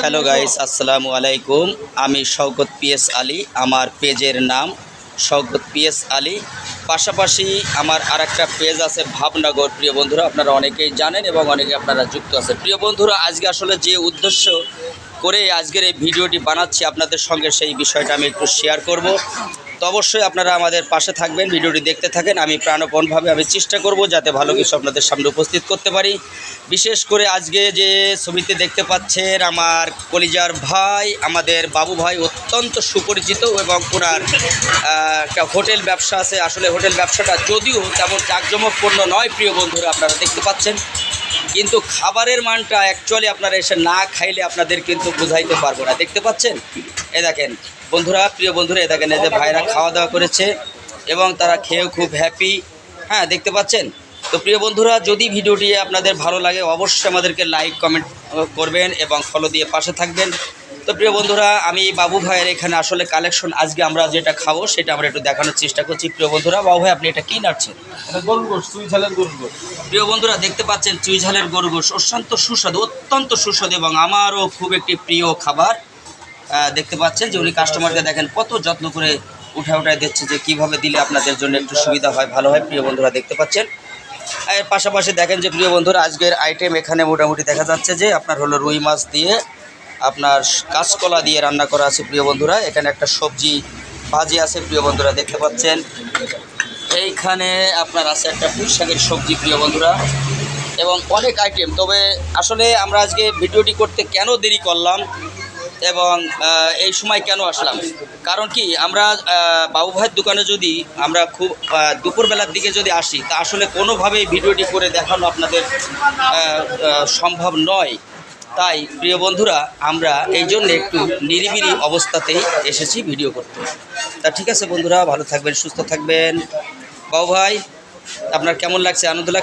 Hello guys আসসালামু আলাইকুম আমি শওকত পিএস আলী। আমার পেজের নাম শওকত পিএস আলী। পাশাপাশি আমার আর একটা পেজ আছে ভাবনগর। প্রিয় বন্ধুরা, আপনারা অনেকেই জানেন এবং অনেকে আপনারা যুক্ত আছেন। প্রিয় বন্ধুরা, আজকে আসলে যে উদ্দেশ্য করে আজকের এই ভিডিওটি বানাচ্ছি আপনাদের সঙ্গে সেই বিষয়টা আমি একটু শেয়ার করব। তো অবশ্যই আপনারা আমাদের পাশে থাকবেন, ভিডিওটি দেখতে থাকেন। আমি প্রাণপণভাবে আমি চেষ্টা করব যাতে ভালো কিছু আপনাদের সামনে উপস্থিত করতে পারি। বিশেষ করে আজকে যে ছবিতে দেখতে পাচ্ছেন আমার কলিজার ভাই, আমাদের বাবু ভাই অত্যন্ত সুপরিচিত এবং ওনার একটা হোটেল ব্যবসা আছে। আসলে হোটেল ব্যবসাটা যদিও তেমন জাঁকজমকপূর্ণ নয়, প্রিয় বন্ধুরা, আপনারা দেখতে পাচ্ছেন। কিন্তু খাবারের মানটা অ্যাকচুয়ালি আপনারা এসে না খাইলে আপনাদের কিন্তু বুঝাইতে পারব না। দেখতে পাচ্ছেন? এ দেখেন, বন্ধুরা, প্রিয় বন্ধুরা, এ দেখেন এদের ভাইরা খাওয়া দাওয়া করেছে এবং তারা খেয়েও খুব হ্যাপি হ্যাঁ দেখতে পাচ্ছেন? তো প্রিয় বন্ধুরা, যদি ভিডিওটি আপনাদের ভালো লাগে, অবশ্যই আমাদেরকে লাইক কমেন্ট করবেন এবং ফলো দিয়ে পাশে থাকবেন। তো প্রিয় বন্ধুরা আমি বাবু ভাইয়ের এখানে আসলে কালেকশন আজকে আমরা যেটা খাব সেটা আমরা একটু দেখানোর চেষ্টা করছি। প্রিয় বন্ধুরা বাবু ভাই আপনি এটা কী নাড়ছেন? প্রিয় বন্ধুরা দেখতে পাচ্ছেন চুই ঝালের গরু গোশ। অত্যন্ত সুস্বাদু অত্যন্ত সুস্বাদু এবং আমারও খুব একটি প্রিয় খাবার। দেখতে পাচ্ছেন যে উনি কাস্টমারকে দেখেন কত যত্ন করে উঠা উঠায় দিচ্ছে যে কীভাবে দিলে আপনাদের জন্য একটু সুবিধা হয় ভালো হয়। প্রিয় বন্ধুরা দেখতে পাচ্ছেন। এর পাশাপাশি দেখেন যে প্রিয় বন্ধুরা আজকের আইটেম এখানে মোটামুটি দেখা যাচ্ছে যে আপনার হলো রুই মাছ দিয়ে আপনার কাঁচকলা দিয়ে রান্না করা আছে প্রিয় বন্ধুরা। এখানে একটা সবজি ভাজি আছে প্রিয় বন্ধুরা, দেখতে পাচ্ছেন। এইখানে আপনার আছে একটা পুঁই শাকের সবজি প্রিয় বন্ধুরা। এবং অনেক আইটেম তবে আসলে আমরা আজকে ভিডিওটি করতে কেন দেরি করলাম এবং এই সময় কেন আসলাম? কারণ কি, আমরা বাবু ভাইয়ের দোকানে যদি আমরা খুব দুপুরবেলার দিকে যদি আসি, তা আসলে কোনোভাবেই ভিডিওটি করে দেখানো আপনাদের সম্ভব নয়। তাই, প্রিয় বন্ধুরা, আমরা এই জন্য একটু নিরিবিলি অবস্থাতেই এসেছি ভিডিও করতে। তা ঠিক আছে বন্ধুরা, ভালো থাকবেন, সুস্থ থাকবেন। বাবু ভাই, আপনার কেমন লাগছে? আনন্দ লাগছে?